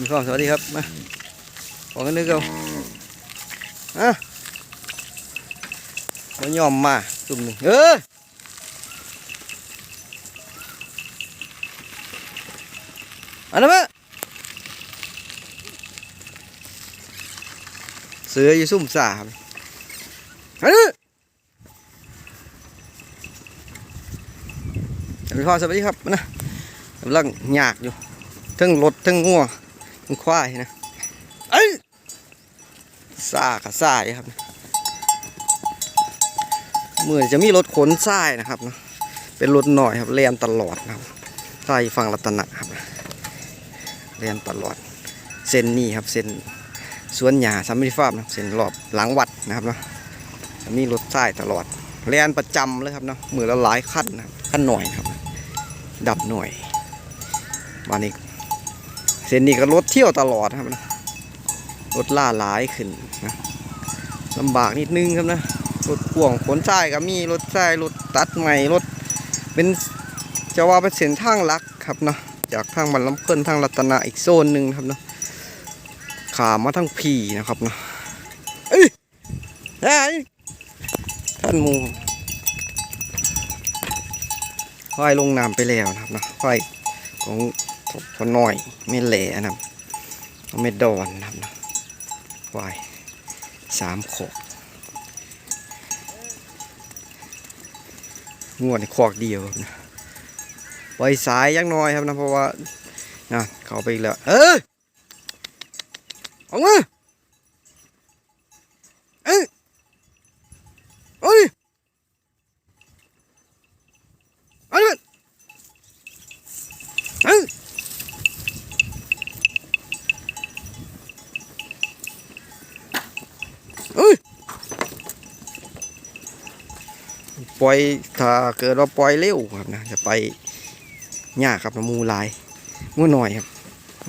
มีความสวัสดีครับ มาขอกันนึกเอาอะมันยอมมาจุ่มหนึ่งเอออันนั้นมาเสืออยู่ซุ่มสามอันนี้มีความสวัสดีครับนะกำลังหยากอยู่ทั้งรถทั้งงัว ทั้งควายนะ เอ้ยซากับทรายครับเมื่อจะมีรถขนทรายนะครับนะเป็นรถหน่อยครับเลียนตลอดนะครับทรายฝั่งรัตนะครับเลียนตลอด เส้นนี้ครับเส้นสวนหญ้าซัมมิฟาร์มนะเส้นรอบหลังวัดนะครับเนาะมีรถทรายตลอดเลียนประจำเลยครับเนาะมือละหลายขั้นนะครับขั้นหน่อยครับดับหน่อยวันนี้ เส้นนี้ก็รถเที่ยวตลอดครับนะรถล่าหลายขึ้นนะลำบากนิดนึงครับนะรถพ่วงขนทรายก็มีรถทรายรถตัดใหม่รถเป็นจะว่าเป็นเส้นทางหลักครับเนาะจากทางบันลำเพิ่นทางรัตนาอีกโซนหนึ่งครับเนาะขามมาทั้งพีนะครับเนาะเอ้ยได้ท่านมูไฟลงน้ำไปแล้วนะครับเนาะไฟของ พอน้อยไม่แหล่นะครับไม่ดอนนะครับนะวายสามขอกงวดในขอกเดียวครับนะปล่อยสายยังน้อยครับนะเพราะว่านะเขาไปอีกแล้วเออออกมาเอ้ยเอ้ยเอาดิเอ้ย ปล่อยถ้าเกิดว่าปล่อยเร็วครับนะจะไปยากครับน้ำมูลายงูหน่อยครับ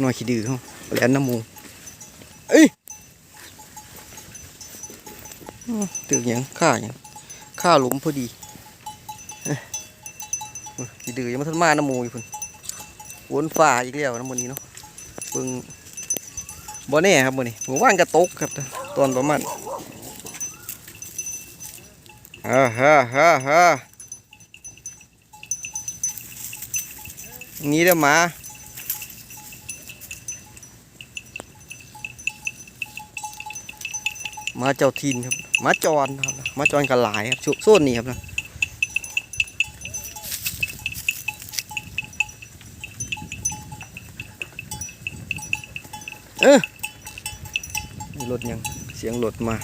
หน่อยขี้ดื้อเขาแหลนน้ำมูเอ้ยอ้อตึกหยังข้าหยังข้าหลุมพอดีขี้ดื้อยังมาทันมาน้ำมูอยู่พุ่นวนฝ่าอีกแล้วน้ำมูนี้เนาะเบิ่งบ่แน่ครับมือนี้หมู่านกระตกครับ ตอนประมาณ ฮ่าฮ่าฮ่าฮ่านี่เด้อหมาหมาเจ้าทินครับหมาจรครับหมาจรกันหลายครับช่วงโซนนี้ครับนะเออมีรถยังเสียงรถมา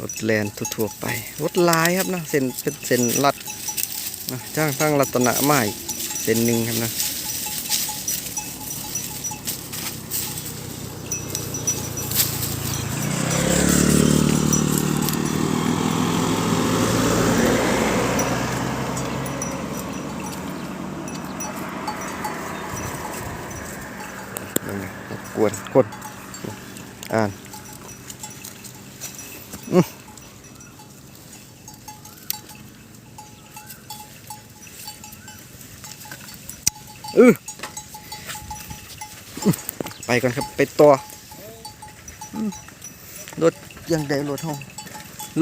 รถแลนทั่วๆไป รถลายครับนะเส้นเป็นเส้นลัดนะจ้างทางรัตนะไม้เส้นหนึ่งครับนะนั่กวนคนอ่าน ออไปก่อนครับ ไปตัวอืมรถยังได้รถห้อง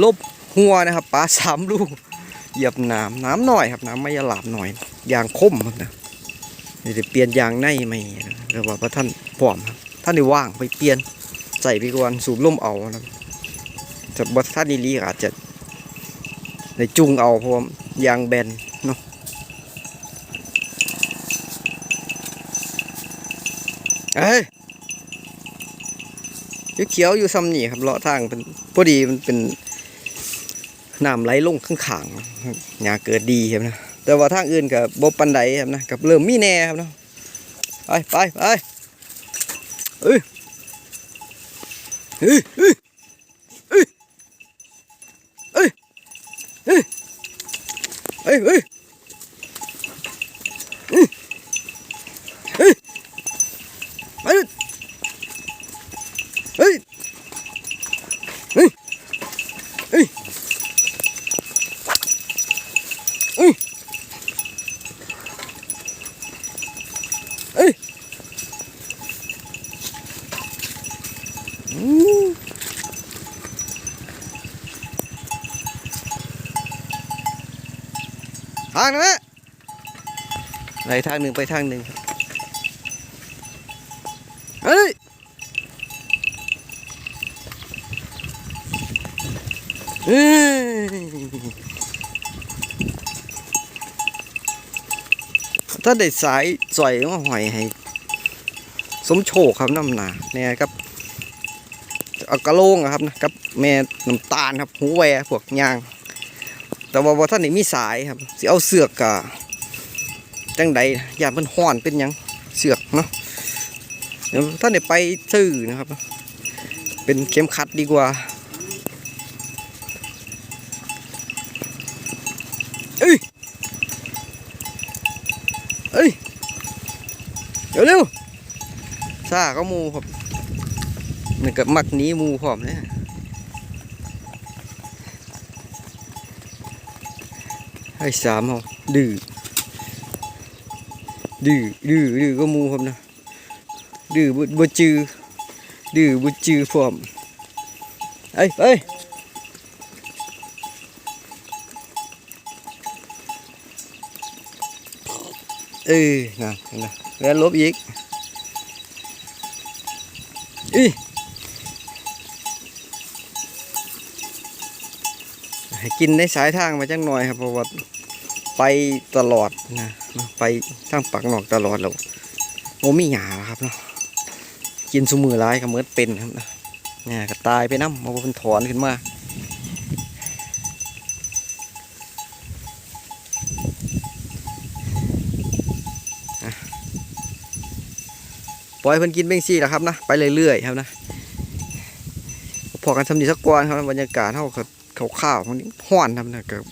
ลบหัวนะครับปลาสามลูกเหยียบน้ำน้ำหน่อยครับ น้ำไม่ยาหลาบหน่อยยางคมครับนะเดี๋ยวจะเปลี่ยนยางในไหมเรียกว่าพระท่านพร้อมครับท่านได้ว่างไปเปลี่ยนใส่ไปก่อนสูบลมเอานะ แต่บัท่านดีลีอาจจะในจุงเอาพราะว่ายางแบนเนาะเอ้ยเขียวอยู่ซ้ำนี่ครับเลาะทางเป็นพอดีมันเป็นน้ำไหลลงข้างขางๆหญ้าเกิดดีครับนะแต่ว่าทางอื่นกับบบปันไดครับนะกับเริ่มมีแน่ครับเนาะไปไปไปเอ้ยเอ้ยเอ้ย 哎哎. ทางนะไหนทางหนึ่งไปทางหนึ่งครับเฮ้ยเอ้ยถ้าได้สายสอยมาหอยให้ สมโชคครับน้ำหนาเนี่ยครับเอากระโหลงครับนะกับ แม่น้ำตาลครับหูแวพวกยาง แต่ว่าบ่ท่านนี่มีสายครับสิเอาเสือกกะจังใดยานมันห้อนเป็นยังเสือกเนาะเดี๋ยวท่านนี่ไปซื้อนะครับ เป็นเข็มขัดดีกว่าเอ้ยเอ้ยเร็วเร็วๆซ่าก็มูครับมันก็มักหนี้มูพร้อมเนี่ย ให้สามเอาดื้อดื้อดื้อดื้อก็มูครับนะดื้อบ่บ่จือดื้อบ่จือพร้อมเอ้ยเอ้ยเอ้ยนะนะแล้วลบอีกอี ให้กินในสายทางมาจังหน่อยครับเพราะว่าไปตลอดนะไปทางปักหนอกตลอดแล้วโอ้มีหยาแล้วครับเนาะกินสุมือร้ายก็เมือเป็นครับนะเนี่ยก็ตายไปน้ำมาเป็นถอนขึ้นมาปล่อยเพิ่นกินเบ้งซี่แหละครับนะไปเรื่อยๆครับนะพอกันทำดีสักกวนครับบรรยากาศเท่ากับ ขาวๆมันห้อนครับนะกับ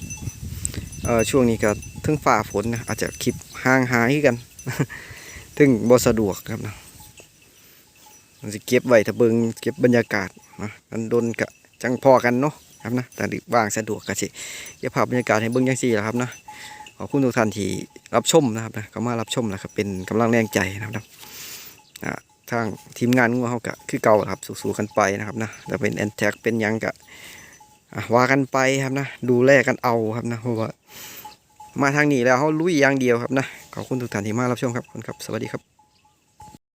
เอ่อช่วงนี้ก็ถึงฝ่าฝนนะอาจจะคลิปห่างหายกันถึงบ่สะดวกครับนะมันจะเก็บไว้ถ้าเบิงเก็บบรรยากาศนะกันดนกะจังพอกันเนาะครับนะแต่ดึกว่างสะดวกก็สิเก็บภาพบรรยากาศให้เบิงจังซี่แหละครับนะขอบคุณทุกท่านที่รับชมนะครับนะก็มารับชมนะครับเป็นกำลังแรงใจนะครับทางทีมงานของเราก็คือเก่าครับสู้ๆกันไปนะครับนะแต่เป็นแอนแท็กเป็นยังกะ ว่ากันไปครับนะ ดูแลกันเอาครับนะเพราะว่ามาทางนี้แล้วเขาลุยอย่างเดียวครับนะ ขอบคุณทุกท่านที่มารับชมครับขอบคุณครับ สวัสดีครับ